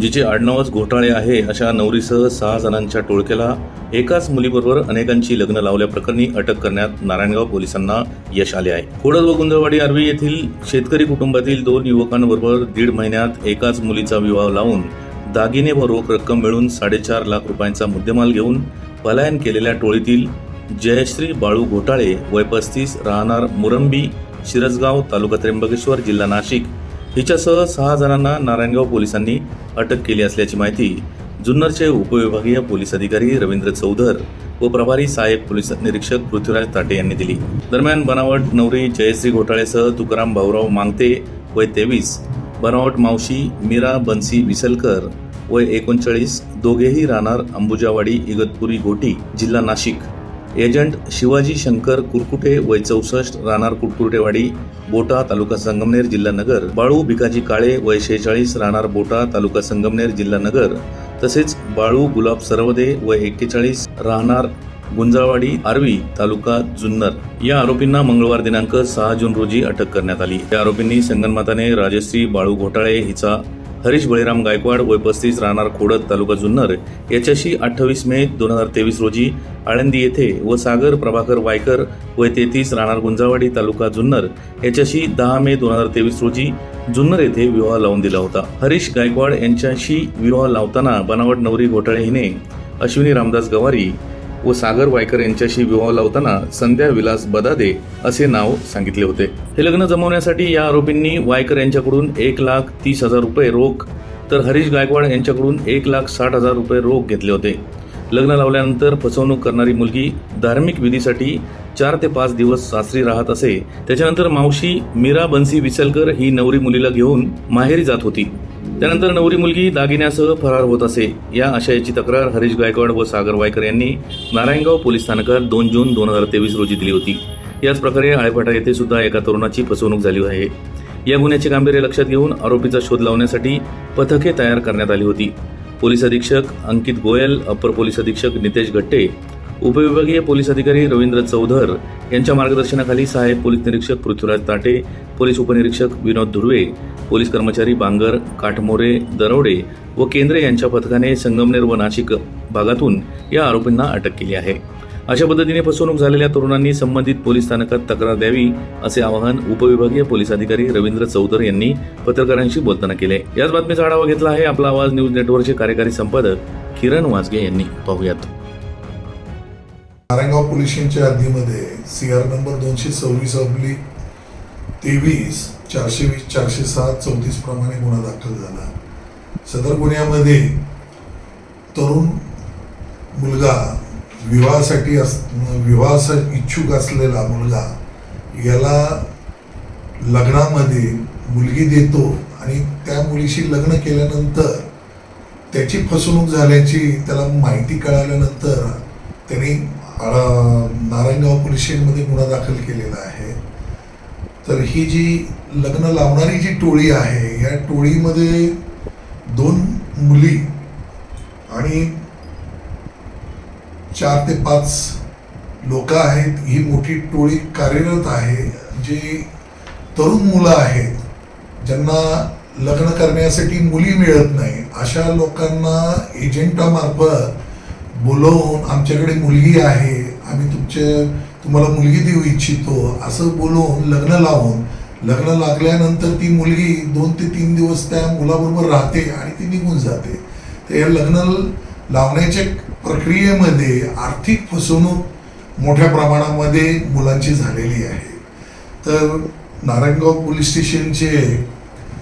जिचे आडनावच घोटाळे आहे अशा नवरीसह सहा जणांच्या टोळक्याला एकाच मुलीबरोबर अनेकांची लग्न लावल्याप्रकरणी अटक करण्यात नारायणगाव पोलिसांना यश आले आहे. कोडद व गुंदळवाडी आर्वी येथील शेतकरी कुटुंबातील दोन युवकांबरोबर दीड महिन्यात एकाच मुलीचा विवाह लावून दागिने व रोख रक्कम मिळून साडेचार लाख रुपयांचा मुद्देमाल घेऊन पलायन केलेल्या टोळीतील जयश्री बाळू घोटाळे वय पस्तीस राहणार मुरंबी शिरसगाव तालुका त्र्यंबकेश्वर जिल्हा नाशिक हिच्यासह सहा जणांना नारायणगाव पोलिसांनी अटक केली असल्याची माहिती जुन्नरचे उपविभागीय पोलीस अधिकारी रवींद्र चौधर व प्रभारी सहाय्यक पोलीस निरीक्षक पृथ्वीराज ताटे यांनी दिली. दरम्यान बनावट नवरी जयश्री घोटाळेसह तुकाराम भाऊराव मांगते वय तेवीस बनावट मावशी मीरा बन्सी विसलकर वय एकोणचाळीस दोघेही राहणार अंबुजावाडी इगतपुरी घोटी जिल्हा नाशिक. एजंट शिवाजी शंकर कुरकुटे वय चौसष्ट राहणार कुरकुटेवाडी बोटा तालुका संगमनेर जिल्हा नगर बाळू भिकाजी काळे वय शेहेचाळीस राहणार बोटा तालुका संगमनेर जिल्हा नगर तसेच बाळू गुलाब सरवदे वय एक्केचाळीस राहणार गुंजाळवाडी आर्वी तालुका जुन्नर. या आरोपींना मंगळवार दिनांक सहा जून रोजी अटक करण्यात आली. या आरोपींनी संगनमाताने राजश्री बाळू घोटाळे हिचा हरीश बळीराम गायकवाड वय पस्तीस राहणार खोडद तालुका जुन्नर. याच्याशी अठ्ठावीस मे दोन हजार तेवीस रोजी आळंदी येथे व सागर प्रभाकर वायकर वय तेहतीस राहणार गुंजावाडी तालुका जुन्नर. याच्याशी दहा मे दोन हजार तेवीस रोजी जुन्नर येथे विवाह लावून दिला होता. हरीश गायकवाड यांच्याशी विवाह लावताना बनावट नवरी घोटाळे हिने अश्विनी रामदास गवारी व सागर वायकर यांच्याशी विवाह लावताना संध्या विलास बदादे असे नाव सांगितले होते. हे लग्न जमवण्यासाठी या आरोपींनी वायकर यांच्याकडून एक लाख तीस हजार रुपये रोख तर हरीश गायकवाड यांच्याकडून एक लाख साठ हजार रुपये रोख घेतले होते. लग्न लावल्यानंतर फसवणूक करणारी मुलगी धार्मिक विधीसाठी चार ते पाच दिवस सासरी राहत असे. त्याच्यानंतर मावशी मीरा बन्सी विसलकर ही नवरी मुलीला घेऊन माहेरी जात होती. त्यानंतर नवरी मुलगी दागिन्यासह फरार होत असे. या आशयाची तक्रार हरीश गायकवाड व सागर वायकर यांनी नारायणगाव पोलीस स्थानकात दोन जून दोन हजार तेवीस रोजी दिली होती. याच प्रकारे आळेफाटा येथे सुद्धा एका तरुणाची फसवणूक झाली आहे. या गुन्ह्याचे गांभीर्य लक्षात घेऊन आरोपीचा शोध लावण्यासाठी पथके तयार करण्यात आली होती. पोलीस अधीक्षक अंकित गोयल अप्पर पोलीस अधीक्षक नितेश घट्टे उपविभागीय पोलीस अधिकारी रवींद्र चौधर यांच्या मार्गदर्शनाखाली सहाय्यक पोलीस निरीक्षक पृथ्वीराज ताटे पोलीस उपनिरीक्षक विनोद धुर्वे पोलीस कर्मचारी बांगर काठमोरे दरोडे व केंद्रे यांच्या पथकाने संगमनेर व नाशिक भागातून या आरोपींना अटक केली आहे. अशा पद्धतीने फसवणूक झालेल्या तरुणांनी संबंधित पोलीस स्थानकात तक्रार द्यावी असे आवाहन उपविभागीय पोलीस अधिकारी रवींद्र चौधर यांनी पत्रकारांशी बोलताना केले. याच बातमीचा आढावा घेतला आहे आपला आवाज न्यूज नेटवर्कचे कार्यकारी संपादक किरण वाजगे यांनी. पाहूयात. नारायणगाव पोलिसांच्या हद्दीमध्ये सी आर नंबर दोनशे सव्वीस अब्लिक तेवीस चारशे वीस चारशे सात चौतीस प्रमाणे गुन्हा दाखल झाला. सदर गुन्ह्यामध्ये तरुण मुलगा विवाहासाठी अस विवाहास इच्छुक असलेला मुलगा याला लग्नामध्ये मुलगी देतो आणि त्या मुलीशी लग्न केल्यानंतर त्याची फसवणूक झाल्याची त्याला माहिती कळाल्यानंतर त्यांनी नारायणगाव पोलीस स्टेशनमध्ये गुन्हा दाखल केलेला आहे. तर ही जी लग्न लावणारी जी टोळी आहे या टोळीमध्ये दोन मुली आणि चार ते पाच लोक आहेत ही मोठी टोळी कार्यरत आहे जी तरुण मुलं आहेत ज्यांना लग्न करण्यासाठी मुली मिळत नाही अशा लोकांना एजंटामार्फत बोलवून आमच्याकडे मुलगी आहे आम्ही तुमचे तुम्हाला मुलगी देऊ इच्छितो असं बोलवून लग्न लावून लग्न लागल्यानंतर ती मुलगी दोन ते तीन दिवस त्या मुलाबरोबर राहते आणि ती निघून जाते. तर या लग्न लावण्याच्या प्रक्रियेमध्ये आर्थिक फसवणूक मोठ्या प्रमाणामध्ये मुलांची झालेली आहे. तर नारायणगाव पोलीस स्टेशनचे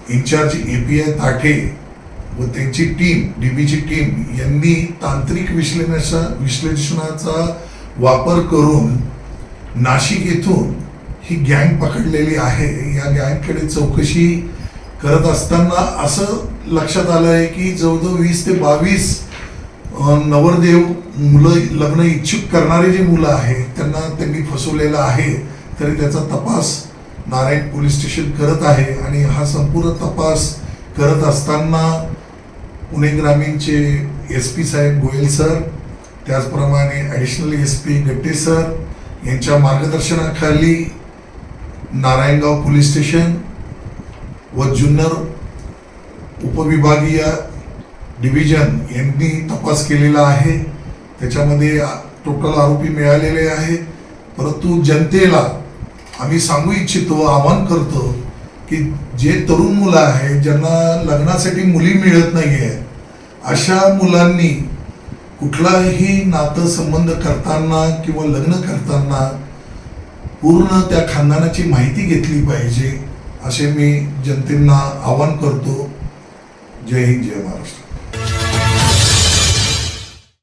incharge A P I Tathe व त्यांची टीम डी बीची टीम यांनी तांत्रिक विश्लेषणा विश्लेषणाचा वापर करून नाशिक येथून ही गँग पकडलेली आहे. या गँगकडे चौकशी करत असताना असं लक्षात आलं आहे की जवळजवळ वीस ते बावीस नवरदेव मुलं लग्न इच्छुक करणारे जे मुलं आहेत त्यांना त्यांनी फसवलेलं आहे तरी त्याचा तपास नारायण पोलीस स्टेशन करत आहे. आणि हा संपूर्ण तपास करत असताना पुणे ग्रामीणचे एस पी साहेब गोयल सर त्याचप्रमाणे additional S P Gatte sir यांच्या मार्गदर्शनाखाली नारायणगाव पोलीस स्टेशन व जुन्नर उपविभागीय डिव्हिजन यांनी तपास केलेला आहे. त्याच्यामध्ये टोटल आरोपी मिळालेले आहे. परंतु जनतेला आम्ही सांगू इच्छितो आवाहन करतो की जे तरुण मुलं आहेत ज्यांना लग्नासाठी मुली मिळत नाही आहे अशा मुलांनी कुठलाही नातं संबंध करताना किंवा लग्न करताना पूर्ण त्या खानदानाची माहिती घेतली पाहिजे असे मी जनतेंना आवाहन करतो. जय हिंद जय महाराष्ट्र.